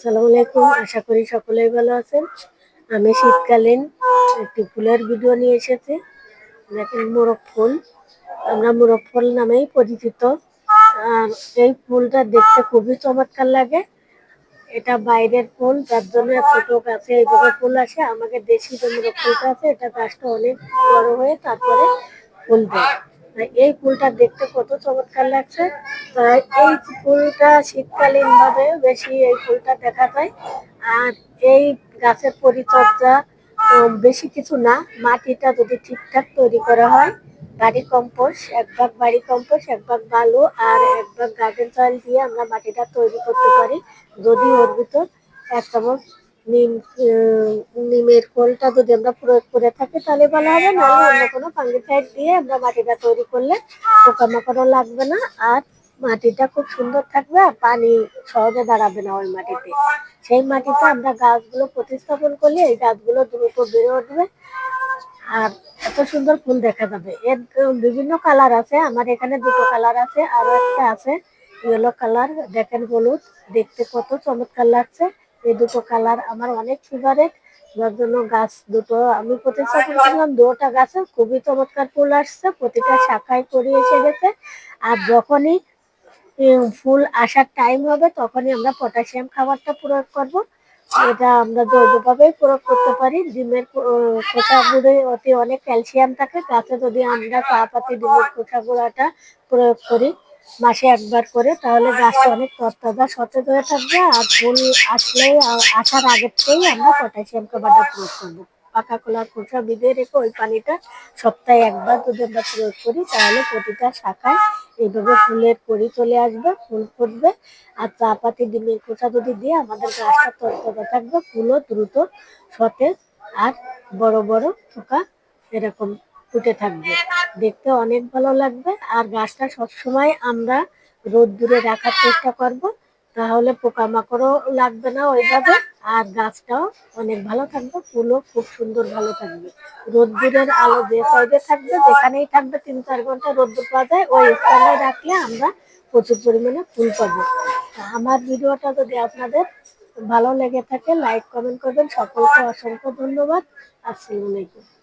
সালাম আলাইকুম। আশা করি সকলেই ভালো আছেন। আমি শীতকালীন একটি ফুলের ভিডিও নিয়ে এসেছি। দেখেন মোরগ ফুল। আমরা মোরগ ফুল নামেই পরিচিত। আর এই ফুলটা দেখতে খুবই চমৎকার লাগে। এটা বাইরের ফুল, যার জন্য ছোট গাছে এইভাবে ফুল আসে। আমাকে দেশি যে মোরগ ফুলটা আছে, এটা গাছটা অনেক বড় হয়ে তারপরে ফুল দেয়। এই ফুলটা দেখতে কত চমৎকার লাগছে। এই ফুলটা শীতকালীন ভাবে বেশি এই ফুলটা দেখা যায়। আর এই গাছের পরিচর্যা বেশি কিছু না, মাটিটা যদি ঠিকঠাক তৈরি করা হয়, বাড়ি কম্পোস্ট, এক ভাগ বাড়ি কম্পোস্ট, এক ভাগ বালু আর এক ভাগ গার্ডেন সয়েল দিয়ে আমরা মাটিটা তৈরি করতে পারি। যদি ওর ভিতর এক চামচ নিম নিমের খোলটা যদি আমরা প্রয়োগ করে থাকি তাহলে ভালো হবে নাহলে অন্য কোনো ফাঙ্গিসাইড দিয়ে আমরা মাটিটা তৈরি করলে পোকামাকড়ও লাগবে না আর মাটিটা খুব সুন্দর থাকবে আর পানি সহজে দাঁড়াবে না ওই মাটিতে। সেই মাটিতে আমরা গাছগুলো প্রতিস্থাপন করলে এই গাছগুলো দ্রুত বেড়ে উঠবে আর এত সুন্দর ফুল দেখা যাবে। এর বিভিন্ন কালার আছে আমার এখানে দুটো কালার আছে আরও একটা আছে ইয়েলো কালার দেখেন হলুদ দেখতে কত চমৎকার লাগছে। এই দুটো কালার আমার অনেক ফেভারেট যার জন্য গাছ দুটো আমি প্রতিস্থাপন করলাম দুটা গাছে খুবই চমৎকার ফুল আসছে, প্রতিটা শাখায় করে এসে গেছে। আর যখনই ফুল আসার টাইম হবে, তখনই আমরা পটাশিয়াম খাবারটা প্রয়োগ করব। এটা আমরা জৈবভাবেই প্রয়োগ করতে পারি। ডিমের খোসা গুঁড়ে অতি অনেক ক্যালসিয়াম থাকে। তাতে যদি আমরা চা পাতি ডিমের খোসা গুঁড়াটা প্রয়োগ করি মাসে একবার করে, তাহলে গাছটা অনেক তরতাজা সতেজ হয়ে থাকবে আর ফুল আসলে, আসার আগের থেকেই আমরা পটাশিয়াম খাবারটা প্রয়োগ করব। পাকা কলার খোসা ভিজিয়ে রেখে ওই পানিটা সপ্তাহে একবার যদি আমরা প্রয়োগ করি, তাহলে প্রতিটা শাখায় এইভাবে ফুলের কড়ি চলে আসবে, ফুল ফুটবে। আর চা পাতি ডিমের খোসা যদি দিয়ে আমাদের গাছটা তরতাজা থাকবে, ফুলও দ্রুত সতেজ আর বড় বড় থোকা এরকম ফুটে থাকবে। দেখতে অনেক ভালো লাগবে। আর গাছটা সবসময় আমরা রোদ দূরে রাখার চেষ্টা করব। তাহলে পোকামাকড়ও লাগবে না ওইভাবে। আর গাছটাও অনেক ভালো থাকবে। ফুলও খুব সুন্দর ভালো থাকবে। রোদ্দুরের আলো যে সাইডে থাকবে, যেখানেই থাকবে, তিন চার ঘণ্টা রোদ্দুর পাওয়া যায়, ওই স্থানে রাখলে আমরা প্রচুর পরিমাণে ফুল পাবো। আমার ভিডিওটা যদি আপনাদের ভালো লেগে থাকে লাইক কমেন্ট করবেন। সকলকে অসংখ্য ধন্যবাদ। আসসালামু আলাইকুম।